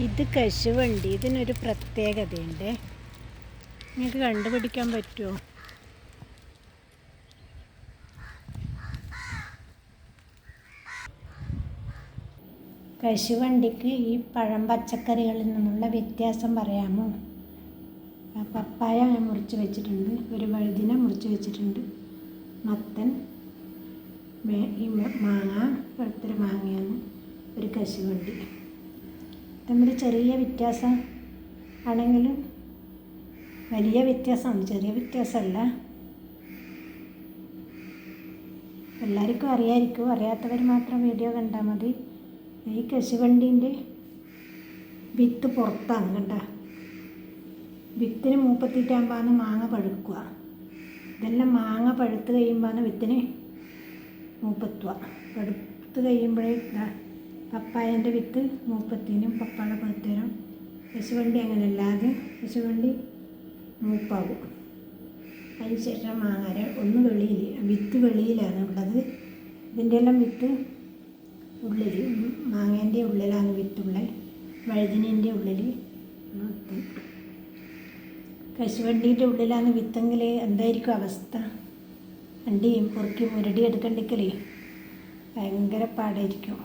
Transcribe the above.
ഇത് കശുവണ്ടി ഇതിനൊരു പ്രത്യേകതയുണ്ട്. നിങ്ങൾക്ക് കണ്ടുപിടിക്കാൻ പറ്റുമോ കശുവണ്ടിക്ക് ഈ പഴം പച്ചക്കറികളിൽ നിന്നുള്ള വ്യത്യാസം പറയാമോ? പപ്പായ ഞാൻ മുറിച്ച് വെച്ചിട്ടുണ്ട് ഒരു വഴുതിന മുറിച്ച് വെച്ചിട്ടുണ്ട്. മത്തൻ ഈ മാങ്ങ പഴുത്തൊരു മാങ്ങയാണ് ഒരു കശുവണ്ടി. തമ്മിൽ ചെറിയ വ്യത്യാസം ആണെങ്കിലും വലിയ വ്യത്യാസമാണ് ചെറിയ വ്യത്യാസമല്ല. എല്ലാവർക്കും അറിയായിരിക്കും അറിയാത്തവർ മാത്രം വീഡിയോ കണ്ടാൽ മതി. ഈ കശുവണ്ടീന്റെ വിത്ത് പുറത്താണ് കണ്ട. വിത്തിന് മൂപ്പത്തിട്ടാകുമ്പോഴാണ് മാങ്ങ പഴുക്കുക. ഇതെല്ലാം മാങ്ങ പഴുത്ത് കഴിയുമ്പോഴാണ് വിത്തിന് മൂപ്പത്തുക. പഴുത്ത് കഴിയുമ്പോഴേ പപ്പായന്റെ വിത്ത് മൂപ്പത്തിനും പപ്പായ പഴുത്തേനും പശുവണ്ടി അങ്ങനെയല്ല ആദ്യം പശുവണ്ടി മൂപ്പാകും. അതിന് ശേഷം മാങ്ങാര ഒന്ന് വെളിയിൽ വിത്ത് വെളിയിലാണ് ഉള്ളത്. ഇതിന്റെ എല്ലാം വിത്ത് ഉള്ളിൽ മാങ്ങേന്റെ ഉള്ളിലാണ് വിത്തുള്ളത്. വഴുതിനേന്റെ ഉള്ളിൽ കശുവണ്ടീന്റെ ഉള്ളിലാണ് വിത്തെങ്കിൽ എന്തായിരിക്കും അവസ്ഥ? വണ്ടിയും പൊറുക്കി മുരടി എടുക്കണ്ടെങ്കിൽ ഭയങ്കര പാടായിരിക്കും.